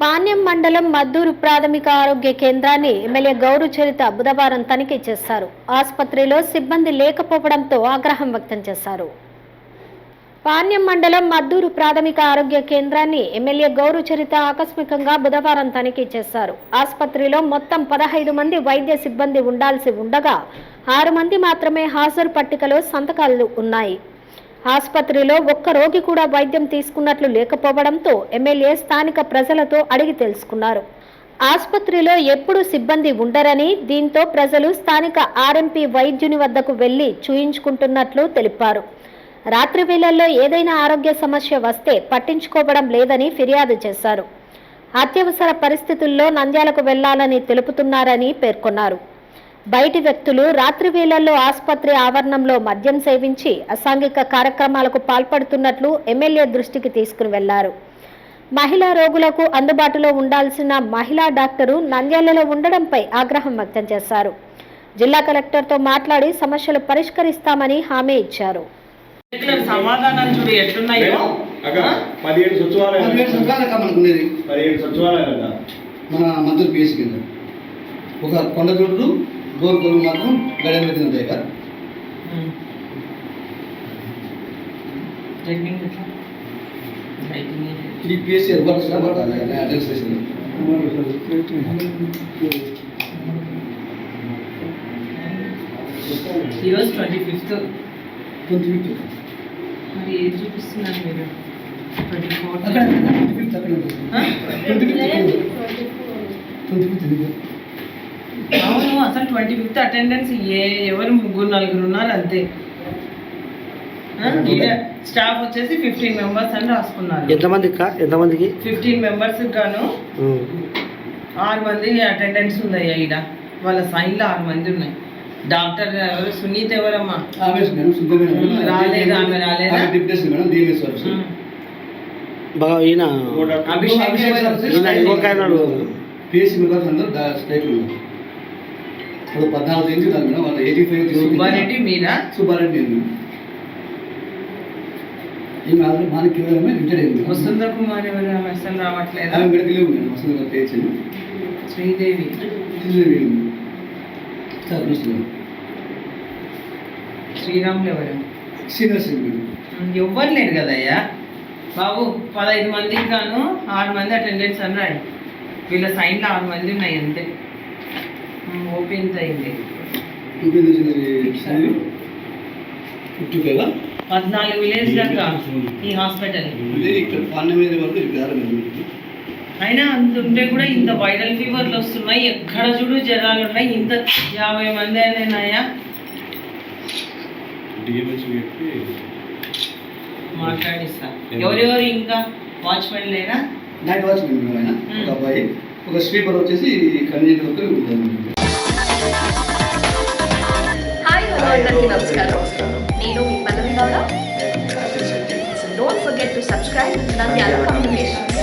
పాణ్యం మండలం మద్దూరు ప్రాథమిక ఆరోగ్య కేంద్రాన్ని ఎమ్మెల్యే గౌరు చరిత బుధవారం తనిఖీ చేశారు. ఆసుపత్రిలో సిబ్బంది లేకపోవడంతో ఆగ్రహం వ్యక్తం చేశారు. పాణ్యం మండలం మద్దూరు ప్రాథమిక ఆరోగ్య కేంద్రాన్ని ఎమ్మెల్యే గౌరు చరిత ఆకస్మికంగా బుధవారం తనిఖీ చేశారు. ఆసుపత్రిలో మొత్తం పదహైదు మంది వైద్య సిబ్బంది ఉండాల్సి ఉండగా ఆరు మంది మాత్రమే హాజరు పట్టికలో సంతకాలు ఉన్నాయి. ఆసుపత్రిలో ఒక్క రోగి కూడా వైద్యం తీసుకున్నట్లు లేకపోవడంతో ఎమ్మెల్యే స్థానిక ప్రజలతో అడిగి తెలుసుకున్నారు. ఆసుపత్రిలో ఎప్పుడు సిబ్బంది ఉండరని దీంతో ప్రజలు స్థానిక ఆర్ఎంపీ వైద్యుని వద్దకు వెళ్ళి చూయించుకుంటున్నట్లు తెలిపారు. రాత్రి వేళల్లో ఏదైనా ఆరోగ్య సమస్య వస్తే పట్టించుకోవడం లేదని ఫిర్యాదు చేశారు. అత్యవసర పరిస్థితుల్లో నంద్యాలకు వెళ్ళాలని తెలుపుతున్నారని పేర్కొన్నారు. బయటి వ్యక్తులు రాత్రి వేళల్లో ఆసుపత్రి ఆవరణంలో మద్యం సేవించి అసాంఘిక కార్యక్రమాలకు పాల్పడుతున్నట్లు ఎమ్మెల్యే దృష్టికి తీసుకుని వెళ్ళారు. మహిళా రోగులకు అందుబాటులో ఉండాల్సిన మహిళా డాక్టరు నంద్యాలలో ఉండడంపై ఆగ్రహం వ్యక్తం చేశారు. జిల్లా కలెక్టర్తో మాట్లాడి సమస్యలు పరిష్కరిస్తామని హామీ ఇచ్చారు. సమాధానాలు చూడు ఎట్లున్నాయో. పదిహేడు పదిహేడు మన పిఎస్ కింద ఒక కొండ చోటు బోర్ కొలు మాత్రం గడియ మీద ఉంటాయి కదా ఉమ్. లైటింగ్ ఎట్లా? లైటింగ్ ఏంటి? ఈ పిఎస్సి వర్క్స్ అటెండ్ చేసింది ఈరోజు ట్వంటీ ఫిఫ్త్ ట్వంటీ ఫిఫ్త్ మరి ఏది చూపిస్తున్నారు మీరు ట్వంటీ ఫోర్త్ అక్కడ ట్వంటీ ఫిఫ్త్ అక్కడ ట్వంటీ ఫిఫ్త్ ట్వంటీ ఫిఫ్త్ అవును అసలు ట్వంటీ ఫిఫ్త్ అటెండెన్స్ ఏ ఎవరు ముగ్గురు నలుగురు ఉన్నారు అంతే. స్టాఫ్ వచ్చేసి ఫిఫ్టీన్ మెంబర్స్ అని రాసుకున్నారు. ఎంతమంది ఎంతమందికి? ఫిఫ్టీన్ మెంబర్స్ గాను. ఆరు మంది అటెండెన్స్ ఉన్నాయి ఈడ. వాళ్ళ సైన్లో ఆరు మంది ఉన్నాయి. డాక్టర్ ఎవరు సునీత ఎవరమ్మా. రాలేదు, ఆమె రాలేదా? బాగా ఈయన అభిషేక్ అభిషేక్ ఇప్పుడు పద్నాలుగు ఉన్నారు మేడం వాళ్ళు ఎయిటీ ఫైవ్ సుబ్బారెడ్డి మీరా సుబ్బారెడ్డి నేను ఈమె ఆల్రెడీ మాది కేవలమే రిటైర్ అయింది. వసుంధ కుమార్ ఎవరు ఆమె అసలు రావట్లేదా? ఆమె మెడికల్ మేడం వస్తుంది గారు పేరు చెల్లి శ్రీదేవి సార్ చూస్తున్నాను శ్రీరాములు ఎవరు? మేడం. ఎవ్వరు లేరు కదయ్యా? బాబు పదహైదు మందికి గాను ఆరు మంది అటెండెన్స్ అని రాయి. వీళ్ళ సైన్లో ఆరు మంది ఉన్నాయి అంతే. ఓపెన్ అయింది. పద్నాలుగు విలేజ్ దాకా ఈ హాస్పిటల్. అయినా అంత ఉంటే కూడా ఇంత వైరల్ ఫీవర్లు వస్తున్నాయి. ఎక్కడ చూడు జ్వరాలు ఉన్నాయి. ఇంత యాభై మంది అయినాయా? మాట్లాడిస్తా ఎవరెవరు ఇంకా? వాచ్మెన్ లేరా నైట్ వాచ్ మేడం ఆయన ఒక అబ్బాయి ఒక స్వీపర్ వచ్చేసి కన్వీనర్ ఒకరు హాయ్ హలో అందరికీ నమస్కారం. నేను మీ Pallavi Gowda. Don't forget to subscribe Nandyala communications